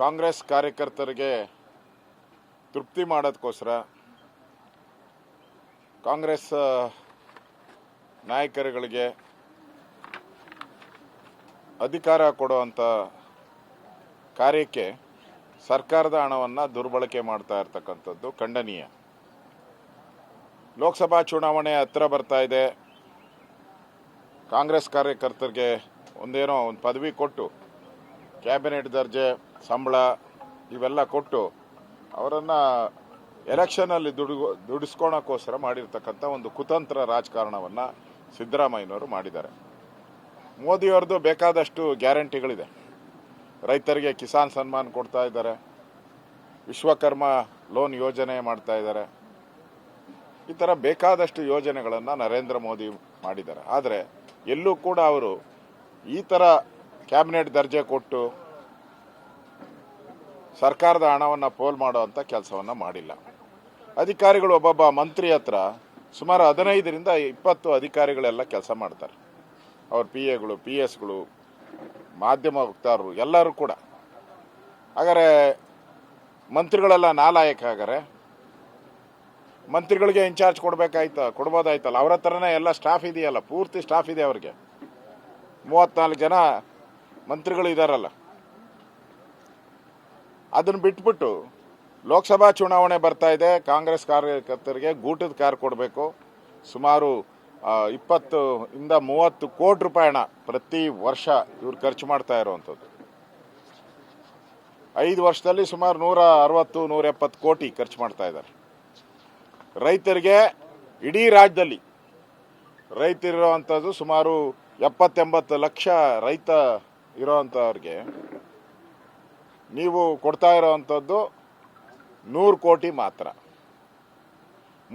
ಕಾಂಗ್ರೆಸ್ ಕಾರ್ಯಕರ್ತರಿಗೆ ತೃಪ್ತಿ ಮಾಡೋದಕ್ಕೋಸ್ಕರ ಕಾಂಗ್ರೆಸ್ ನಾಯಕರುಗಳಿಗೆ ಅಧಿಕಾರ ಕೊಡುವಂಥ ಕಾರ್ಯಕ್ಕೆ ಸರ್ಕಾರದ ಹಣವನ್ನು ದುರ್ಬಳಕೆ ಮಾಡ್ತಾ ಇರ್ತಕ್ಕಂಥದ್ದು ಖಂಡನೀಯ. ಲೋಕಸಭಾ ಚುನಾವಣೆ ಹತ್ತಿರ ಬರ್ತಾ ಇದೆ. ಕಾಂಗ್ರೆಸ್ ಕಾರ್ಯಕರ್ತರಿಗೆ ಒಂದೇನೋ ಒಂದು ಪದವಿ ಕೊಟ್ಟು ಕ್ಯಾಬಿನೆಟ್ ದರ್ಜೆ, ಸಂಬಳ ಇವೆಲ್ಲ ಕೊಟ್ಟು ಅವರನ್ನು ಎಲೆಕ್ಷನಲ್ಲಿ ದುಡಿಗೋ, ದುಡಿಸ್ಕೊಳಕೋಸ್ಕರ ಮಾಡಿರ್ತಕ್ಕಂಥ ಒಂದು ಕುತಂತ್ರ ರಾಜಕಾರಣವನ್ನು ಸಿದ್ದರಾಮಯ್ಯನವರು ಮಾಡಿದ್ದಾರೆ. ಮೋದಿಯವ್ರದ್ದು ಬೇಕಾದಷ್ಟು ಗ್ಯಾರಂಟಿಗಳಿದೆ. ರೈತರಿಗೆ ಕಿಸಾನ್ ಸನ್ಮಾನ್ ಕೊಡ್ತಾ ಇದ್ದಾರೆ. ವಿಶ್ವಕರ್ಮ ಲೋನ್ ಯೋಜನೆ ಮಾಡ್ತಾ ಇದ್ದಾರೆ. ಈ ಥರ ಬೇಕಾದಷ್ಟು ಯೋಜನೆಗಳನ್ನು ನರೇಂದ್ರ ಮೋದಿ ಮಾಡಿದ್ದಾರೆ. ಆದರೆ ಎಲ್ಲೂ ಕೂಡ ಅವರು ಈ ಥರ ಕ್ಯಾಬಿನೆಟ್ ದರ್ಜೆ ಕೊಟ್ಟು ಸರ್ಕಾರದ ಹಣವನ್ನು ಪೋಲ್ ಮಾಡುವಂಥ ಕೆಲಸವನ್ನು ಮಾಡಿಲ್ಲ. ಅಧಿಕಾರಿಗಳು ಒಬ್ಬೊಬ್ಬ ಮಂತ್ರಿ ಹತ್ರ ಸುಮಾರು ಹದಿನೈದರಿಂದ ಇಪ್ಪತ್ತು ಅಧಿಕಾರಿಗಳೆಲ್ಲ ಕೆಲಸ ಮಾಡ್ತಾರೆ. ಅವ್ರ ಪಿ ಎಗಳು ಪಿ ಎಸ್ಗಳು ಮಾಧ್ಯಮ ವಕ್ತಾರರು ಎಲ್ಲರೂ ಕೂಡ. ಹಾಗಾದರೆ ಮಂತ್ರಿಗಳೆಲ್ಲ ನಾಲಾಯಕ ಆಗಾರೆ ಮಂತ್ರಿಗಳಿಗೆ ಇನ್ಚಾರ್ಜ್ ಕೊಡಬೇಕಾಯ್ತ? ಕೊಡ್ಬೋದಾಯ್ತಲ್ಲ? ಅವ್ರ ಹತ್ರನೇ ಎಲ್ಲ ಸ್ಟಾಫ್ ಇದೆಯಲ್ಲ? ಪೂರ್ತಿ ಸ್ಟಾಫ್ ಇದೆ ಅವ್ರಿಗೆ. ಮೂವತ್ತ್ನಾಲ್ಕು ಜನ ಮಂತ್ರಿಗಳು ಇದಾರಲ್ಲ ಅದನ್ನ ಬಿಟ್ಬಿಟ್ಟು ಲೋಕಸಭಾ ಚುನಾವಣೆ ಬರ್ತಾ ಇದೆ. ಕಾಂಗ್ರೆಸ್ ಕಾರ್ಯಕರ್ತರಿಗೆ ಗೂಟದ ಕಾರ್ ಕೊಡಬೇಕು. ಸುಮಾರು ಇಪ್ಪತ್ತು ಇಂದ ಮೂವತ್ತು ಕೋಟಿ ರೂಪಾಯಿ ಹಣ ಪ್ರತಿ ವರ್ಷ ಇವ್ರು ಖರ್ಚು ಮಾಡ್ತಾ ಇರುವಂಥದ್ದು. ಐದು ವರ್ಷದಲ್ಲಿ ಸುಮಾರು ನೂರ ಅರವತ್ತು, ನೂರ ಎಪ್ಪತ್ತು ಕೋಟಿ ಖರ್ಚು ಮಾಡ್ತಾ ಇದ್ದಾರೆ. ರೈತರಿಗೆ ಇಡೀ ರಾಜ್ಯದಲ್ಲಿ ರೈತರಿರುವಂಥದ್ದು ಸುಮಾರು ಎಪ್ಪತ್ತೆಂಬತ್ತು ಲಕ್ಷ ರೈತ ಇರೋವಂಥವ್ರಿಗೆ ನೀವು ಕೊಡ್ತಾ ಇರೋವಂಥದ್ದು ನೂರು ಕೋಟಿ ಮಾತ್ರ.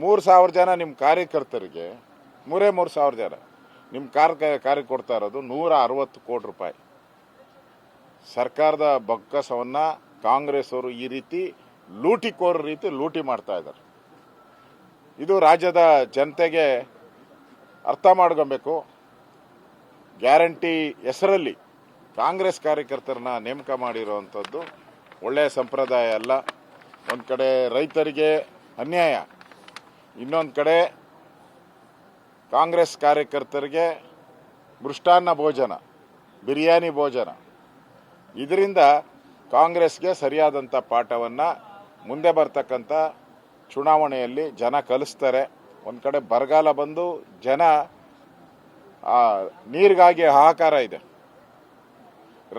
ಮೂರು ಸಾವಿರ ಜನ ನಿಮ್ಮ ಕಾರ್ಯಕರ್ತರಿಗೆ, ಮೂರೇ ಮೂರು ಸಾವಿರ ಜನ ನಿಮ್ಮ ಕಾರ್ ಕಾರ್ಯ ಕೊಡ್ತಾ ಇರೋದು ನೂರ ಅರವತ್ತು ಕೋಟಿ ರೂಪಾಯಿ. ಸರ್ಕಾರದ ಬೊಕ್ಕಸವನ್ನು ಕಾಂಗ್ರೆಸ್ ಅವರು ಈ ರೀತಿ ಲೂಟಿಕೋರ ರೀತಿ ಲೂಟಿ ಮಾಡ್ತಾ ಇದ್ದಾರೆ. ಇದು ರಾಜ್ಯದ ಜನತೆಗೆ ಅರ್ಥ ಮಾಡ್ಕೊಬೇಕು. ಗ್ಯಾರಂಟಿ ಹೆಸರಲ್ಲಿ ಕಾಂಗ್ರೆಸ್ ಕಾರ್ಯಕರ್ತರನ್ನ ನೇಮಕ ಮಾಡಿರುವಂಥದ್ದು ಒಳ್ಳೆಯ ಸಂಪ್ರದಾಯ ಅಲ್ಲ. ಒಂದು ಕಡೆ ರೈತರಿಗೆ ಅನ್ಯಾಯ, ಇನ್ನೊಂದು ಕಡೆ ಕಾಂಗ್ರೆಸ್ ಕಾರ್ಯಕರ್ತರಿಗೆ ಮೃಷ್ಟಾನ್ನ ಭೋಜನ, ಬಿರಿಯಾನಿ ಭೋಜನ. ಇದರಿಂದ ಕಾಂಗ್ರೆಸ್ಗೆ ಸರಿಯಾದಂಥ ಪಾಠವನ್ನು ಮುಂದೆ ಬರ್ತಕ್ಕಂಥ ಚುನಾವಣೆಯಲ್ಲಿ ಜನ ಕಲಿಸ್ತಾರೆ. ಒಂದು ಕಡೆ ಬರಗಾಲ ಬಂದು ಜನ ನೀರಿಗಾಗಿ ಹಾಹಾಕಾರ ಇದೆ.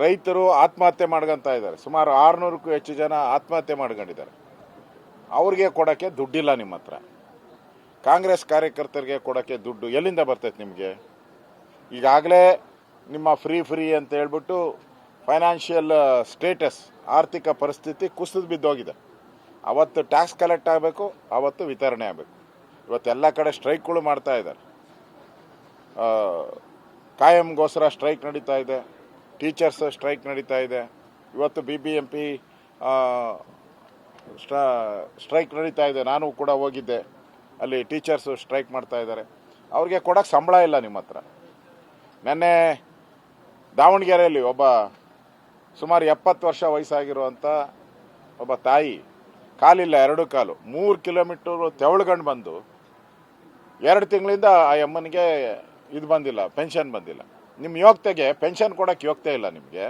ರೈತರು ಆತ್ಮಹತ್ಯೆ ಮಾಡ್ಕೊಂತ ಇದ್ದಾರೆ. ಸುಮಾರು ಆರುನೂರಕ್ಕೂ ಹೆಚ್ಚು ಜನ ಆತ್ಮಹತ್ಯೆ ಮಾಡ್ಕೊಂಡಿದ್ದಾರೆ. ಅವ್ರಿಗೆ ಕೊಡೋಕ್ಕೆ ದುಡ್ಡಿಲ್ಲ ನಿಮ್ಮ ಹತ್ರ. ಕಾಂಗ್ರೆಸ್ ಕಾರ್ಯಕರ್ತರಿಗೆ ಕೊಡೋಕ್ಕೆ ದುಡ್ಡು ಎಲ್ಲಿಂದ ಬರ್ತೈತೆ ನಿಮಗೆ? ಈಗಾಗಲೇ ನಿಮ್ಮ ಫ್ರೀ ಫ್ರೀ ಅಂತ ಹೇಳ್ಬಿಟ್ಟು ಫೈನಾನ್ಷಿಯಲ್ ಸ್ಟೇಟಸ್, ಆರ್ಥಿಕ ಪರಿಸ್ಥಿತಿ ಕುಸಿದು ಬಿದ್ದೋಗಿದೆ. ಅವತ್ತು ಟ್ಯಾಕ್ಸ್ ಕಲೆಕ್ಟ್ ಆಗಬೇಕು, ಅವತ್ತು ವಿತರಣೆ ಆಗಬೇಕು. ಇವತ್ತೆಲ್ಲ ಕಡೆ ಸ್ಟ್ರೈಕ್ಗಳು ಮಾಡ್ತಾ ಇದ್ದಾರೆ. ಕಾಯಂಗೋಸ್ಕರ ಸ್ಟ್ರೈಕ್ ನಡೀತಾ ಇದೆ. ಟೀಚರ್ಸ್ ಸ್ಟ್ರೈಕ್ ನಡೀತಾ ಇದೆ. ಇವತ್ತು B B M P strike ನಡೀತಾ ಇದೆ. ನಾನು ಕೂಡ ಹೋಗಿದ್ದೆ. ಅಲ್ಲಿ ಟೀಚರ್ಸು ಸ್ಟ್ರೈಕ್ ಮಾಡ್ತಾ ಇದ್ದಾರೆ. ಅವ್ರಿಗೆ ಕೊಡೋಕ್ಕೆ ಸಂಬಳ ಇಲ್ಲ ನಿಮ್ಮ ಹತ್ರ. ನೆನ್ನೆ ದಾವಣಗೆರೆಯಲ್ಲಿ ಒಬ್ಬ ಸುಮಾರು ಎಪ್ಪತ್ತು ವರ್ಷ ವಯಸ್ಸಾಗಿರುವಂಥ ಒಬ್ಬ ತಾಯಿ, ಕಾಲಿಲ್ಲ, ಎರಡು ಕಾಲು, ಮೂರು ಕಿಲೋಮೀಟರ್ ತೆವಳ್ಗಂಡು ಬಂದು ಎರಡು ತಿಂಗಳಿಂದ ಆ ಅಮ್ಮನಿಗೆ ಇದು ಬಂದಿಲ್ಲ, ಪೆನ್ಷನ್ ಬಂದಿಲ್ಲ. ನಿಮ್ಮ ಯೋಗ್ಯತೆಗೆ ಪೆನ್ಷನ್ ಕೊಡೋಕ್ಕೆ ಯೋಗ್ಯತೆ ಇಲ್ಲ ನಿಮಗೆ.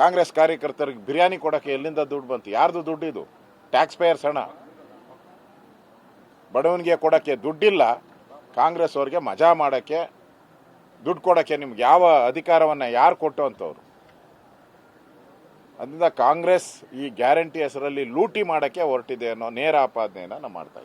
ಕಾಂಗ್ರೆಸ್ ಕಾರ್ಯಕರ್ತರಿಗೆ ಬಿರಿಯಾನಿ ಕೊಡೋಕ್ಕೆ ಎಲ್ಲಿಂದ ದುಡ್ಡು ಬಂತು? ಯಾರ್ದು ಇದು ಟ್ಯಾಕ್ಸ್ ಪೇಯರ್ಸ್ ಹಣ. ಬಡವನಿಗೆ ಕೊಡೋಕ್ಕೆ ದುಡ್ಡಿಲ್ಲ. ಕಾಂಗ್ರೆಸ್ ಅವ್ರಿಗೆ ಮಜಾ ಮಾಡೋಕ್ಕೆ, ದುಡ್ಡು ಕೊಡೋಕ್ಕೆ ನಿಮ್ಗೆ ಯಾವ ಅಧಿಕಾರವನ್ನು ಯಾರು ಕೊಟ್ಟು ಅಂತವ್ರು? ಅದರಿಂದ ಕಾಂಗ್ರೆಸ್ ಈ ಗ್ಯಾರಂಟಿ ಹೆಸರಲ್ಲಿ ಲೂಟಿ ಮಾಡೋಕ್ಕೆ ಹೊರಟಿದೆ ಅನ್ನೋ ನೇರ ಆಪಾದನೆಯನ್ನು ನಾವು ಮಾಡ್ತಾ